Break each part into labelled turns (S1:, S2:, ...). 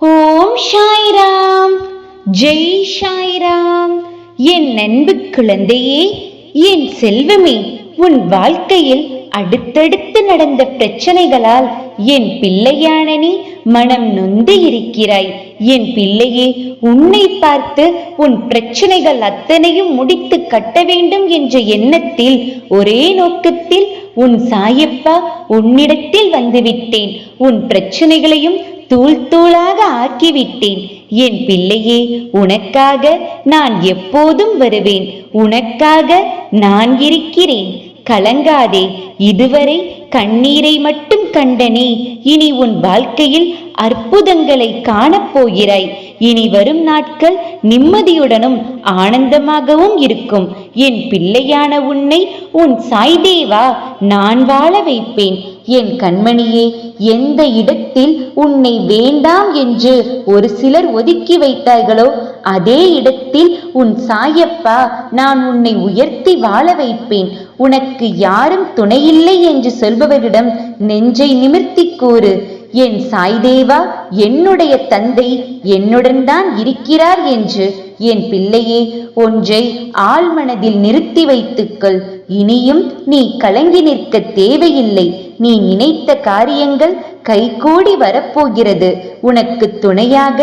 S1: ஓம் சாய்ராம். ஜெய் சாய்ராம். என் அன்பு குழந்தையே என் செல்வமே உன் வாழ்க்கையில் அடுத்தடுத்து நடந்த பிரச்சனைகளால் என் பிள்ளையான நீ மனம் நொந்து இருக்கிறாய். என் பிள்ளையே உன்னை பார்த்து உன் பிரச்சனைகள் அத்தனையும் முடித்து கட்ட வேண்டும் என்ற எண்ணத்தில் ஒரே நோக்கத்தில் உன் சாயப்பா உன்னிடத்தில் வந்துவிட்டேன் உன் பிரச்சனைகளையும் தூள் தூளாக ஆக்கிவிட்டேன். என் பிள்ளையே உனக்காக நான் எப்போதும் வருவேன். உனக்காக நான் இருக்கிறேன். கலங்காதே இதுவரை கண்ணீரை மட்டும் கண்டனே. இனி உன் வாழ்க்கையில் அற்புதங்களை காணப்போகிறாய் இனி வரும் நாட்கள் நிம்மதியுடனும் ஆனந்தமாகவும் இருக்கும். என் பிள்ளையான உன்னை உன் சாய்தேவா நான் வாழ வைப்பேன். என் கண்மணியே எந்த இடத்தில் உன்னை வேண்டாம் என்று ஒரு சிலர் ஒதுக்கி வைத்தார்களோ அதே இடத்தில் உன் சாயப்பா நான் உன்னை உயர்த்தி வாழ வைப்பேன். உனக்கு யாரும் துணையில்லை என்று சொல்பவரிடம் நெஞ்சை நிமிர்த்தி கூறு. என் சாய்தேவா என்னுடைய தந்தை என்னுடன் தான் இருக்கிறார் என்று என் பிள்ளையே ஒன்றை ஆழ்மனதில் நிறுத்தி வைத்துக்கள். இனியும் நீ கலங்கி நிற்க தேவையில்லை. நீ நினைத்த காரியங்கள் கைகூடி வரப்போகிறது. உனக்கு துணையாக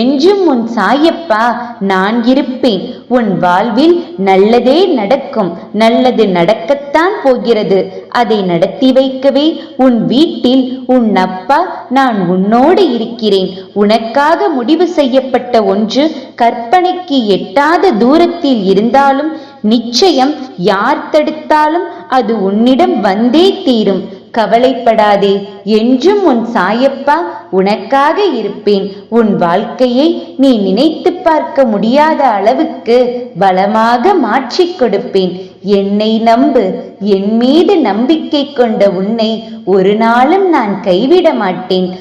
S1: என்றும் உன் சாயப்பா நான் இருப்பேன். உன் வாழ்வில் நல்லதே நடக்கும். நல்லது நடக்கத்தான் போகிறது. அதை நடத்தி வைக்கவே உன் வீட்டில் உன் அப்பா நான் உன்னோடு இருக்கிறேன். உனக்காக முடிவு செய்யப்பட்ட ஒன்று கற்பனைக்கு எட்டாத தூரத்தில் இருந்தாலும் நிச்சயம் யார் தடுத்தாலும் அது உன்னிடம் வந்தே தீரும். கவலைப்படாதே. என்றும் உன் சாயப்பா உனக்காக இருப்பேன். உன் வாழ்க்கையை நீ நினைத்து பார்க்க முடியாத அளவுக்கு பலமாக மாற்றிக் கொடுப்பேன். என்னை நம்பு. என் மீது நம்பிக்கை கொண்ட உன்னை ஒரு நாளும் நான் கைவிட மாட்டேன்.